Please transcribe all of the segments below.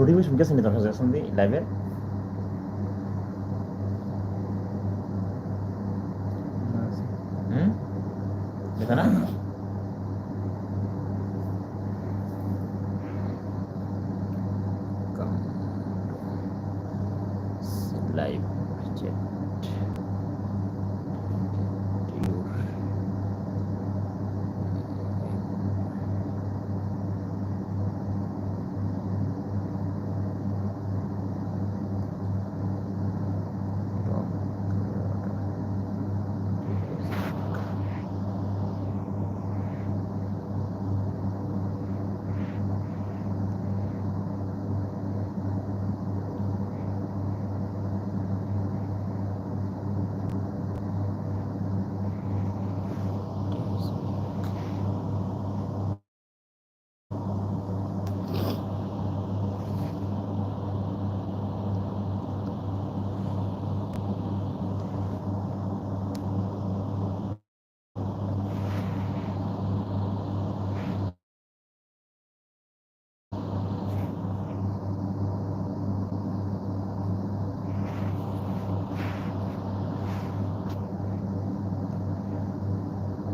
Notification ముఖ్య సంగీతం చేస్తుంది లైవే ఇతనా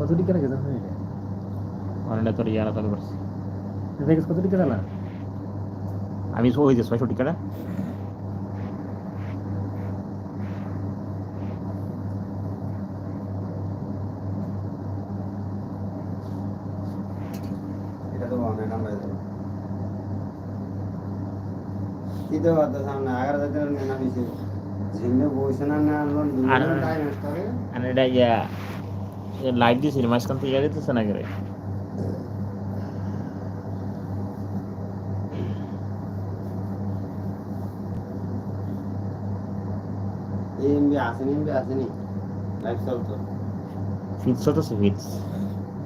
কত টিকা লাগে জানো এটা অনেকটা তোর ইয়ারা তাহলে করছে দেখেছ কত টিকা জানা আমি ওই যে ছয়শো টিকাটা দিতে পারতো সামনে আগার যাতে নেনা হয়েছে জিমে বসে না না আনলো আর এটা ইয়া লাইভ দিয়েছি মাঝখান থেকে দিতেছে না করে ফিটস হতেছে ফিটস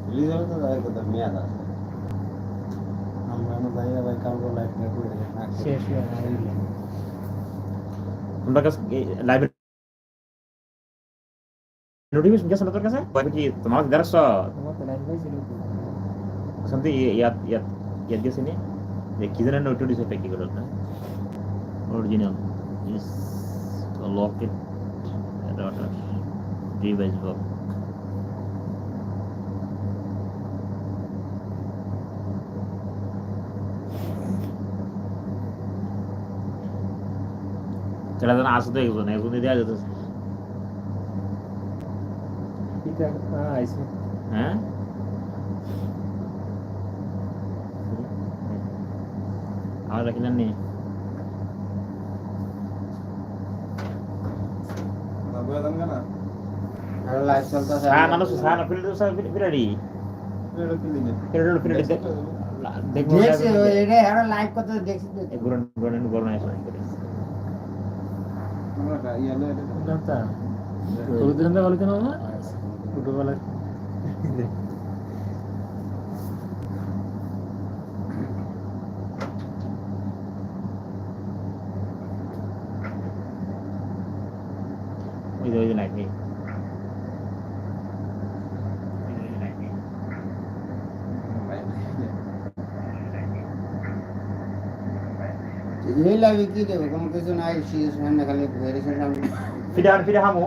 রিলিজ হলো তো। তাই কথা মেয়াদ আছে? আমরা হয়ে কাছে লাইভে নোটিফিকেশন গেছে না তোর কাছে কয় কি তোমার দেড়শ শান্তি ইয়াত ইয়াত ইয়াত গেছে নি যে কি জানেন ওটা দিছে কি করল না অরিজিনাল ইস লকেট রটার ডিভাইস বক সেটা যেন আসতে একজন একজন দেওয়া যেতেছে হ্যাঁ আইছে হ্যাঁ আর লাইভ চলতো মানুষ না ফিল্ড ফিরারি ফিরারি ফিরারি দেখব দেখছি ওই যে ওই যে নাকি এই লাইভে কি দেবো কোনো কিছু নাই সিরিয়াস না খালি আর ফিরে হামো।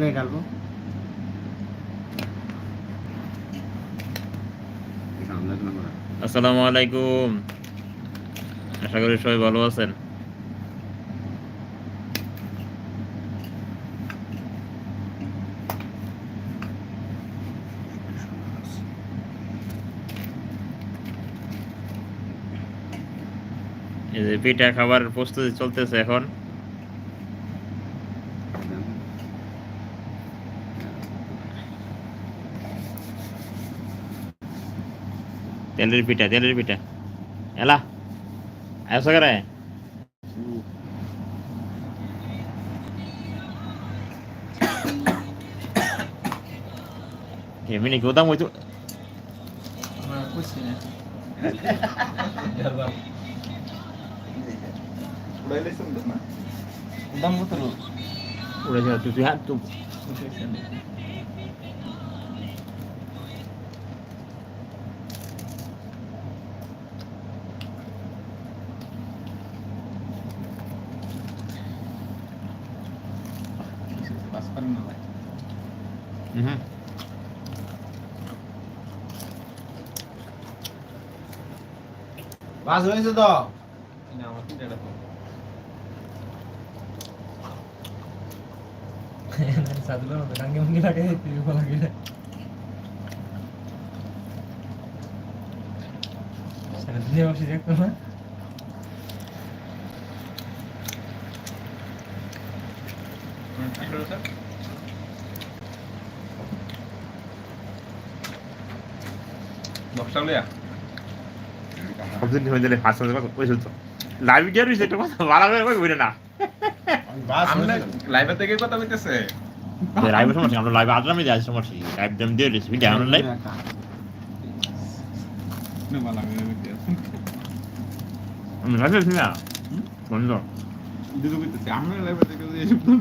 পুরো ডালবো আসসালামু আলাইকুম। আশা করি সবাই ভালো আছেন। পিঠা খাবার প্রস্তুতি চলতেছে এখন। তেলের পিঠা তেলের পিঠা এলা আসো করে এমনি কোথাও হইতো আমার খুশি না দাম কত লো উড়েছে তুই তুই হাত তুই বাস পারেন না ভাই হুম বাস হয়েছে তো না আমার কি এটা সাদুলো না গাঙ্গে মুঙ্গি লাগে তুই বলা গেলে সারা দিনে বসে দেখতো না লাইভ গিয়ে রইছে এটা কথা ভালো করে কই না। আমরা লাইভে থেকে কথা কইতেছে লাইভে সমস্যা আমরা লাইভে আড্ডা আমি যাই সমস্যা লাইভ দেম দিয়ে রেসিপি ডাউন লাইভ না ভালো আমি লাইভে আছি না। বন্ধ। দিদু কইতেছে আমরা লাইভে থেকে এসব কথা